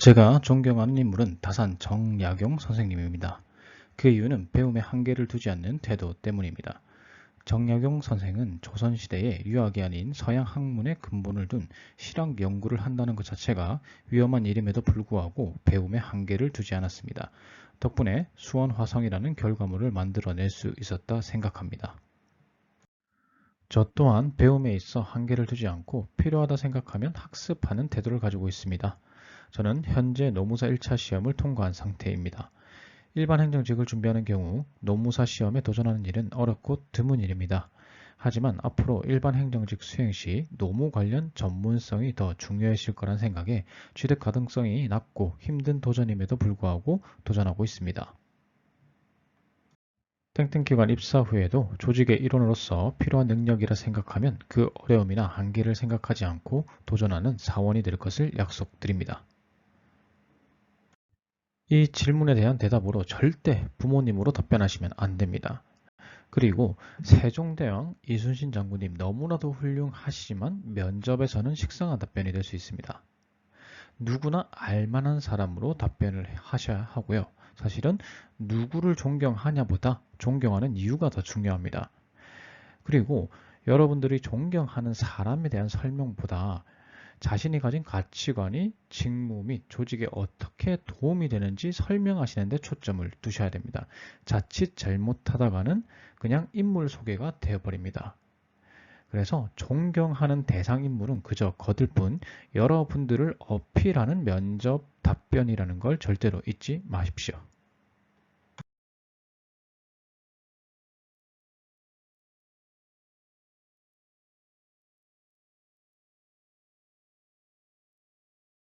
제가 존경하는 인물은 다산 정약용 선생님입니다. 그 이유는 배움에 한계를 두지 않는 태도 때문입니다. 정약용 선생은 조선시대에 유학이 아닌 서양 학문에 근본을 둔 실학 연구를 한다는 것 자체가 위험한 일임에도 불구하고 배움에 한계를 두지 않았습니다. 덕분에 수원화성이라는 결과물을 만들어낼 수 있었다 생각합니다. 저 또한 배움에 있어 한계를 두지 않고 필요하다 생각하면 학습하는 태도를 가지고 있습니다. 저는 현재 노무사 1차 시험을 통과한 상태입니다. 일반 행정직을 준비하는 경우 노무사 시험에 도전하는 일은 어렵고 드문 일입니다. 하지만 앞으로 일반 행정직 수행 시 노무 관련 전문성이 더 중요해질 거란 생각에 취득 가능성이 낮고 힘든 도전임에도 불구하고 도전하고 있습니다. 땡땡 기관 입사 후에도 조직의 일원으로서 필요한 능력이라 생각하면 그 어려움이나 한계를 생각하지 않고 도전하는 사원이 될 것을 약속드립니다. 이 질문에 대한 대답으로 절대 부모님으로 답변하시면 안 됩니다. 그리고 세종대왕 이순신 장군님 너무나도 훌륭하시지만 면접에서는 식상한 답변이 될 수 있습니다. 누구나 알만한 사람으로 답변을 하셔야 하고요. 사실은 누구를 존경하냐보다 존경하는 이유가 더 중요합니다. 그리고 여러분들이 존경하는 사람에 대한 설명보다 자신이 가진 가치관이 직무 및 조직에 어떻게 도움이 되는지 설명하시는 데 초점을 두셔야 됩니다. 자칫 잘못하다가는 그냥 인물 소개가 되어버립니다. 그래서 존경하는 대상 인물은 그저 거들 뿐 여러분들을 어필하는 면접 답변이라는 걸 절대로 잊지 마십시오.